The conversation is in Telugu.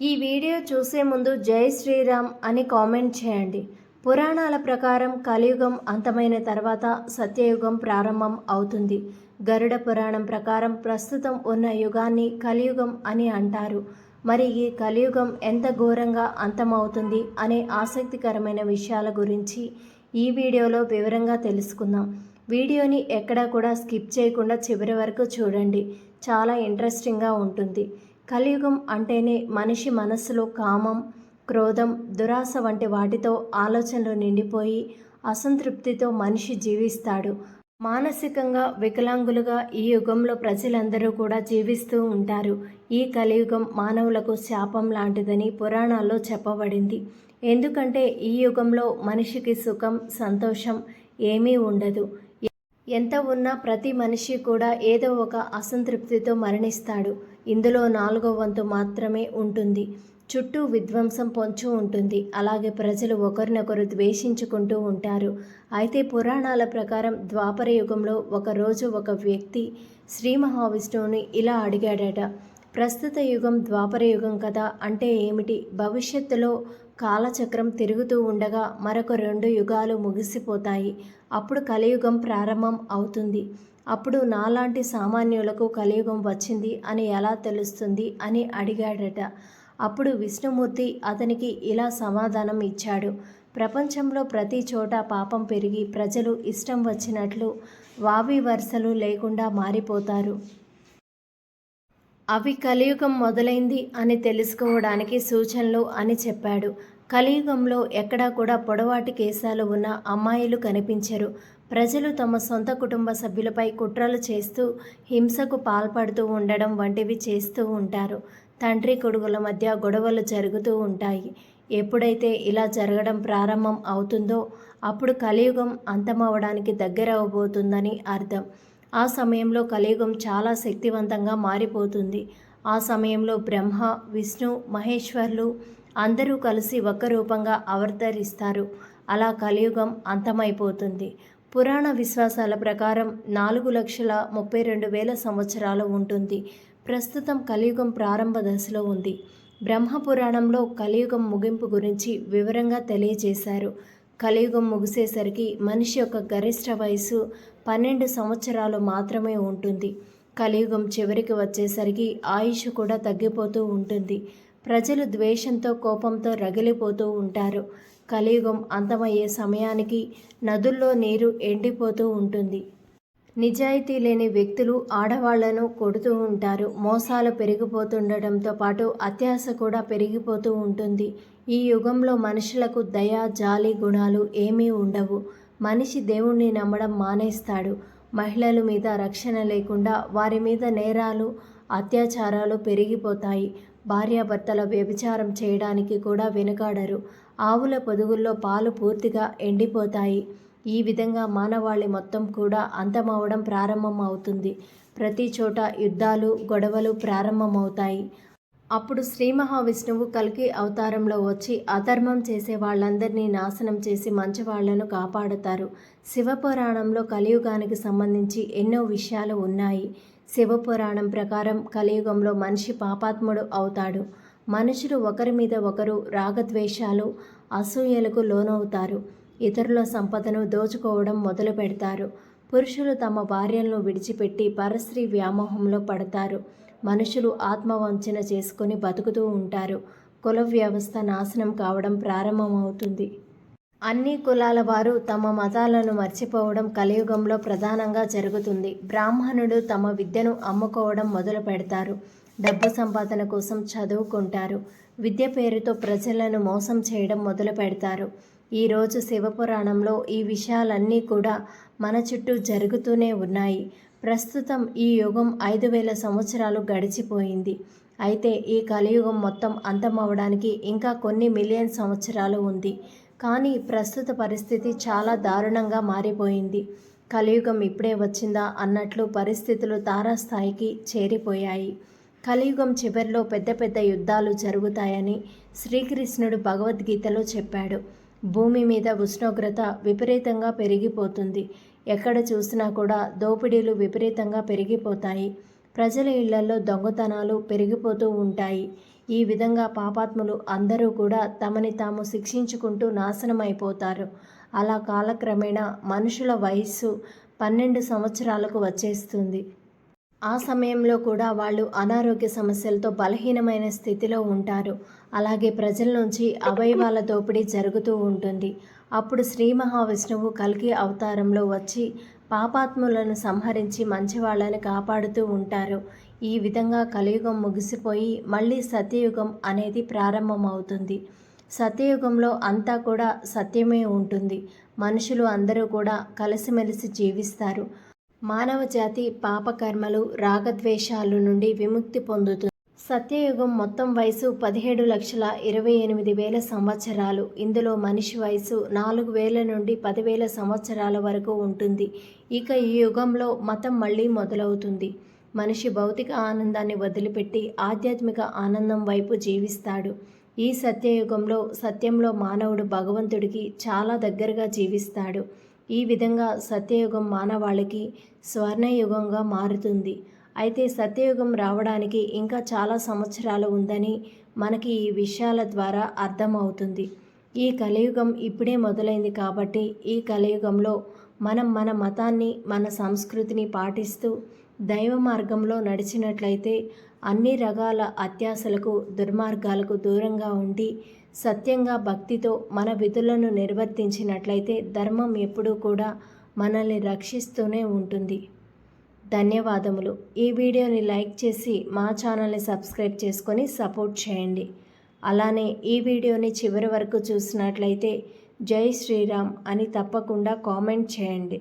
ఈ వీడియో చూసే ముందు జై శ్రీరామ్ అని కామెంట్ చేయండి. పురాణాల ప్రకారం కలియుగం అంతమైన తర్వాత సత్యయుగం ప్రారంభం అవుతుంది. గరుడ పురాణం ప్రకారం ప్రస్తుతం ఉన్న యుగాన్ని కలియుగం అని అంటారు. మరి ఈ కలియుగం ఎంత ఘోరంగా అంతమవుతుంది అనే ఆసక్తికరమైన విషయాల గురించి ఈ వీడియోలో వివరంగా తెలుసుకుందాం. వీడియోని ఎక్కడా కూడా స్కిప్ చేయకుండా చివరి వరకు చూడండి. చాలా ఇంట్రెస్టింగ్గా ఉంటుంది. కలియుగం అంటేనే మనిషి మనస్సులో కామం క్రోధం దురాశ వంటి వాటితో ఆలోచనలు నిండిపోయి అసంతృప్తితో మనిషి జీవిస్తాడు. మానసికంగా వికలాంగులుగా ఈ యుగంలో ప్రజలందరూ కూడా జీవిస్తూ ఉంటారు. ఈ కలియుగం మానవులకు శాపం లాంటిదని పురాణాల్లో చెప్పబడింది. ఎందుకంటే ఈ యుగంలో మనిషికి సుఖం సంతోషం ఏమీ ఉండదు. ఎంత ఉన్నా ప్రతి మనిషి కూడా ఏదో ఒక అసంతృప్తితో మరణిస్తాడు. ఇందులో నాలుగో వంతు మాత్రమే ఉంటుంది. చుట్టూ విధ్వంసం పొంచు ఉంటుంది. అలాగే ప్రజలు ఒకరినొకరు ద్వేషించుకుంటూ ఉంటారు. అయితే పురాణాల ప్రకారం ద్వాపర యుగంలో ఒకరోజు ఒక వ్యక్తి శ్రీ మహావిష్ణువుని ఇలా అడిగాడట ప్రస్తుత యుగం ద్వాపర యుగం కదా అంటే ఏమిటి? భవిష్యత్తులో కాలచక్రం తిరుగుతూ ఉండగా మరొక రెండు యుగాలు ముగిసిపోతాయి. అప్పుడు కలియుగం ప్రారంభం అవుతుంది. అప్పుడు నాలాంటి సామాన్యులకు కలియుగం వచ్చింది అని ఎలా తెలుస్తుంది అని అడిగాడట. అప్పుడు విష్ణుమూర్తి అతనికి ఇలా సమాధానం ఇచ్చాడు. ప్రపంచంలో ప్రతి చోట పాపం పెరిగి ప్రజలు ఇష్టం వచ్చినట్లు వావి వరుసలు లేకుండా మారిపోతారు. అవి కలియుగం మొదలైంది అని తెలుసుకోవడానికి సూచనలు అని చెప్పాడు. కలియుగంలో ఎక్కడా కూడా పొడవాటి కేసాలు ఉన్న అమ్మాయిలు కనిపించరు. ప్రజలు తమ సొంత కుటుంబ సభ్యులపై కుట్రలు చేస్తూ హింసకు పాల్పడుతూ ఉండడం వంటివి చేస్తూ ఉంటారు. తండ్రి కొడుకుల మధ్య గొడవలు జరుగుతూ ఉంటాయి. ఎప్పుడైతే ఇలా జరగడం ప్రారంభం అవుతుందో అప్పుడు కలియుగం అంతమవడానికి దగ్గర అవబోతుందని అర్థం. ఆ సమయంలో కలియుగం చాలా శక్తివంతంగా మారిపోతుంది. ఆ సమయంలో బ్రహ్మ విష్ణు మహేశ్వర్లు అందరూ కలిసి ఒక రూపంగా అవతరిస్తారు. అలా కలియుగం అంతమైపోతుంది. పురాణ విశ్వాసాల ప్రకారం నాలుగు లక్షల ముప్పై రెండు వేల సంవత్సరాలు ఉంటుంది. ప్రస్తుతం కలియుగం ప్రారంభ దశలో ఉంది. బ్రహ్మ పురాణంలో కలియుగం ముగింపు గురించి వివరంగా తెలియజేశారు. కలియుగం ముగిసేసరికి మనిషి యొక్క గరిష్ట వయసు పన్నెండు సంవత్సరాలు మాత్రమే ఉంటుంది. కలియుగం చివరికి వచ్చేసరికి ఆయుష్ కూడా తగ్గిపోతూ ఉంటుంది. ప్రజలు ద్వేషంతో కోపంతో రగిలిపోతూ ఉంటారు. కలియుగం అంతమయ్యే సమయానికి నదుల్లో నీరు ఎండిపోతూ ఉంటుంది. నిజాయితీ లేని వ్యక్తులు ఆడవాళ్ళను కొడుతూ ఉంటారు. మోసాలు పెరిగిపోతుండటంతో పాటు అత్యాశ కూడా పెరిగిపోతూ ఉంటుంది. ఈ యుగంలో మనుషులకు దయ జాలి గుణాలు ఏమీ ఉండవు. మనిషి దేవుణ్ణి నమ్మడం మానేస్తాడు. మహిళల మీద రక్షణ లేకుండా వారి మీద నేరాలు అత్యాచారాలు పెరిగిపోతాయి. భార్యాభర్తల వ్యభిచారం చేయడానికి కూడా వెనుకాడరు. ఆవుల పొదుగుల్లో పాలు పూర్తిగా ఎండిపోతాయి. ఈ విధంగా మానవాళి మొత్తం కూడా అంతమవడం ప్రారంభం అవుతుంది ప్రతి చోట యుద్ధాలు గొడవలు ప్రారంభమవుతాయి. అప్పుడు శ్రీ మహావిష్ణువు కలికి అవతారంలో వచ్చి అధర్మం చేసే వాళ్ళందరినీ నాశనం చేసి మంచి వాళ్ళను కాపాడుతారు. శివపురాణంలో కలియుగానికి సంబంధించి ఎన్నో విషయాలు ఉన్నాయి. శివపురాణం ప్రకారం కలియుగంలో మనిషి పాపాత్ముడు అవుతాడు. మనుషులు ఒకరి మీద ఒకరు రాగద్వేషాలు అసూయలకు లోనవుతారు. ఇతరుల సంపదను దోచుకోవడం మొదలు పెడతారు. పురుషులు తమ భార్యలను విడిచిపెట్టి పరస్త్రీ వ్యామోహంలో పడతారు. మనుషులు ఆత్మవంచన చేసుకొని బతుకుతూ ఉంటారు. కుల వ్యవస్థ నాశనం కావడం ప్రారంభమవుతుంది. అన్ని కులాల వారు తమ మతాలను మర్చిపోవడం కలియుగంలో ప్రధానంగా జరుగుతుంది. బ్రాహ్మణుడు తమ విద్యను అమ్ముకోవడం మొదలు పెడతారు డబ్బు సంపాదన కోసం చదువుకుంటారు. విద్య పేరుతో ప్రజలను మోసం చేయడం మొదలు పెడతారు. ఈరోజు శివపురాణంలో ఈ విషయాలన్నీ కూడా మన చుట్టూ జరుగుతూనే ఉన్నాయి. ప్రస్తుతం ఈ యుగం ఐదు వేల సంవత్సరాలు గడిచిపోయింది. అయితే ఈ కలియుగం మొత్తం అంతమవడానికి ఇంకా కొన్ని మిలియన్ సంవత్సరాలు ఉంది. కానీ ప్రస్తుత పరిస్థితి చాలా దారుణంగా మారిపోయింది. కలియుగం ఇప్పుడే వచ్చిందా అన్నట్లు పరిస్థితులు తారాస్థాయికి చేరిపోయాయి. కలియుగం చివరిలో పెద్ద పెద్ద యుద్ధాలు జరుగుతాయని శ్రీకృష్ణుడు భగవద్గీతలో చెప్పాడు. భూమి మీద ఉష్ణోగ్రత విపరీతంగా పెరిగిపోతుంది. ఎక్కడ చూసినా కూడా దోపిడీలు విపరీతంగా పెరిగిపోతాయి. ప్రజల ఇళ్ళలో దొంగతనాలు పెరిగిపోతూ ఉంటాయి. ఈ విధంగా పాపాత్ములు అందరూ కూడా తమని తాము శిక్షించుకుంటూ నాశనమైపోతారు. అలా కాలక్రమేణా మనుషుల వయస్సు పన్నెండు సంవత్సరాలకు వచ్చేస్తుంది. ఆ సమయంలో కూడా వాళ్ళు అనారోగ్య సమస్యలతో బలహీనమైన స్థితిలో ఉంటారు. అలాగే ప్రజల నుంచి అవయవాల దోపిడీ జరుగుతూ ఉంటుంది. అప్పుడు శ్రీ మహావిష్ణువు కల్కి అవతారంలో వచ్చి పాపాత్ములను సంహరించి మంచివాళ్ళని కాపాడుతూ ఉంటారు. ఈ విధంగా కలియుగం ముగిసిపోయి మళ్ళీ సత్యయుగం అనేది ప్రారంభమవుతుంది. సత్యయుగంలో అంతా కూడా సత్యమే ఉంటుంది. మనుషులు అందరూ కూడా కలిసిమెలిసి జీవిస్తారు. మానవ జాతి పాపకర్మలు రాగద్వేషాలు నుండి విముక్తి పొందుతుంది సత్యయుగం మొత్తం వయసు పదిహేడు లక్షల ఇరవై ఎనిమిది వేల సంవత్సరాలు. ఇందులో మనిషి వయసు నాలుగు వేల నుండి పదివేల సంవత్సరాల వరకు ఉంటుంది. ఇక ఈ యుగంలో మతం మళ్ళీ మొదలవుతుంది. మనిషి భౌతిక ఆనందాన్ని వదిలిపెట్టి ఆధ్యాత్మిక ఆనందం వైపు జీవిస్తాడు. ఈ సత్యయుగంలో సత్యంలో మానవుడు భగవంతుడికి చాలా దగ్గరగా జీవిస్తాడు. ఈ విధంగా సత్యయుగం మానవాళికి స్వర్ణయుగంగా మారుతుంది. అయితే సత్యయుగం రావడానికి ఇంకా చాలా సంవత్సరాలు ఉందని మనకి ఈ విషయాల ద్వారా అర్థమవుతుంది. ఈ కలియుగం ఇప్పుడే మొదలైంది కాబట్టి ఈ కలియుగంలో మనం మన మతాన్ని మన సంస్కృతిని పాటిస్తూ దైవ మార్గంలో నడిచినట్లయితే అన్ని రకాల అత్యాశలకు దుర్మార్గాలకు దూరంగా ఉండి సత్యంగా భక్తితో మన విధులను నిర్వర్తించినట్లయితే ధర్మం ఎప్పుడూ కూడా మనల్ని రక్షిస్తూనే ఉంటుంది. ధన్యవాదములు. ఈ వీడియోని లైక్ చేసి మా ఛానల్ని సబ్స్క్రైబ్ చేసుకొని సపోర్ట్ చేయండి. అలానే ఈ వీడియోని చివరి వరకు చూసినట్లయితే జై శ్రీరామ్ అని తప్పకుండా కామెంట్ చేయండి.